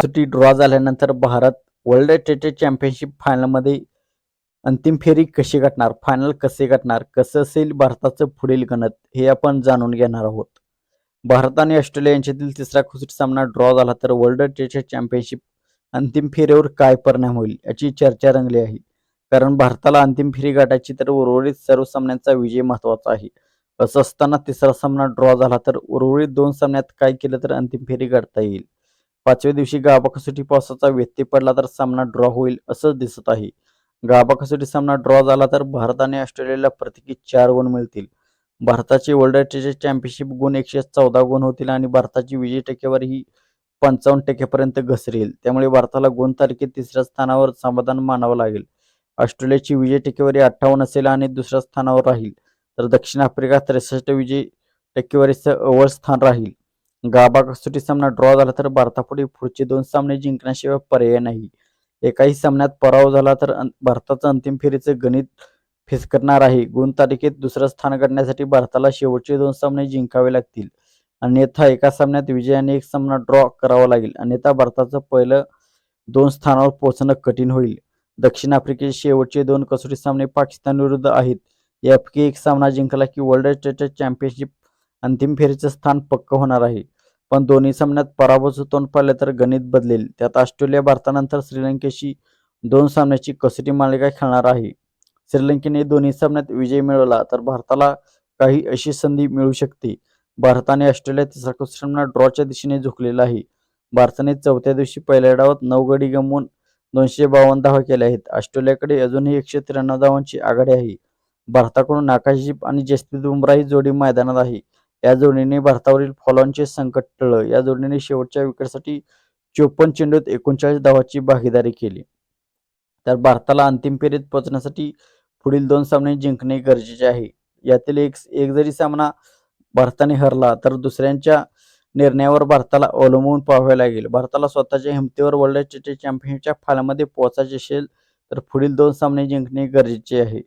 सुट्टी ड्रॉ झाल्यानंतर Bharat world taste championship फायनलमध्ये अंतिम फेरी कशी गाठणार? फायनल कसे गाठणार? कसं असेल भारताचं पुढील गणत? हे आपण जाणून घेणार आहोत. भारत आणि ऑस्ट्रेलिया यांच्यातील तिसरा कसोटी सामना ड्रॉ झाला तर वर्ल्ड टेस्ट चॅम्पियनशिप अंतिम फेरीवर काय परिणाम होईल याची चर्चा रंगली आहे. कारण भारताला अंतिम फेरी गाठायची तर उर्वरित सर्व सामन्यांचा विजय महत्त्वाचा आहे. असं असताना तिसरा सामना ड्रॉ झाला तर उर्वरित दोन सामन्यात काय केलं तर अंतिम फेरी गाठता येईल? पाचव्या दिवशी गाभा कसोटी पावसाचा व्यत्यय पडला तर सामना ड्रॉ होईल असं दिसत आहे. गाभा कसोटी सामना ड्रॉ झाला तर भारत आणि ऑस्ट्रेलियाला प्रत्येकी चार गुण मिळतील. भारताचे वर्ल्ड टेस्ट चॅम्पियनशिप गुण एकशे चौदा गुण होतील आणि भारताची विजय टक्केवारी ही पंचावन्न टक्क्यापर्यंत घसरेल. त्यामुळे भारताला गुण तारखेत तिसऱ्या स्थानावर समाधान मानावं लागेल. ऑस्ट्रेलियाची विजय टक्केवारी अठ्ठावन्न असेल आणि दुसऱ्या स्थानावर राहील. तर दक्षिण आफ्रिका त्रेसष्ट विजय टक्केवारीचं अव्वल स्थान राहील. गाबा कसोटी सामना ड्रॉ झाला तर भारतापुढे पुढचे दोन सामने जिंकण्याशिवाय पर्याय नाही. एकाही सामन्यात पराभव झाला तर भारताचं अंतिम फेरीचं गणित फिसकरणार आहे. गुण तालिकेत दुसरं स्थान करण्यासाठी भारताला शेवटचे दोन सामने जिंकावे लागतील. अन्यथा एका सामन्यात विजयाने एक सामना ड्रॉ करावा लागेल. अन्यथा भारताचं पहिलं दोन स्थानावर पोहोचणं कठीण होईल. दक्षिण आफ्रिकेचे शेवटचे दोन कसोटी सामने पाकिस्तान विरुद्ध आहेत. यापैकी एक सामना जिंकला की वर्ल्ड टेस्ट चॅम्पियनशिप अंतिम फेरीचं स्थान पक्क होणार आहे. पण दोन्ही सामन्यात पराभवाचं तोंड पाहिलं तर गणित बदलेल. त्यात ऑस्ट्रेलिया भारतानंतर श्रीलंकेशी दोन सामन्याची कसोटी मालिका खेळणार आहे? श्रीलंकेने दोन्ही सामन्यात विजय मिळवला तर भारताला काही अशी संधी मिळू शकते. भारताने ऑस्ट्रेलिया तिसरा कसोटी सामना ड्रॉच्या दिशेने झुकलेला आहे. भारताने चौथ्या दिवशी पहिल्या डावात नऊ गडी गमवून दोनशे बावन्न धावा केल्या आहेत. ऑस्ट्रेलियाकडे अजूनही एकशे त्र्याण्णव धावांची आघाडी आहे. भारताकडून आकाशदीप आणि जसप्रीत बुमराह ही जोडी मैदानात आहे. या जोडीने भारतावरील फॉलॉनचे संकट टळलं. या जोडीने शेवटच्या विकेटसाठी चोपन्न चेंडूत एकोणचाळीस धावाची भागीदारी केली. तर भारताला अंतिम फेरीत पोहोचण्यासाठी पुढील दोन सामने जिंकणे गरजेचे आहे. यातील एक एक जरी सामना भारताने हरला तर दुसऱ्यांच्या निर्णयावर भारताला अवलंबून पाहावे लागेल. भारताला स्वतःच्या हिमतीवर वर्ल्ड टेस्ट चॅम्पियनशिपच्या फायनलमध्ये पोहोचायचे असेल तर पुढील दोन सामने जिंकणे गरजेचे आहे.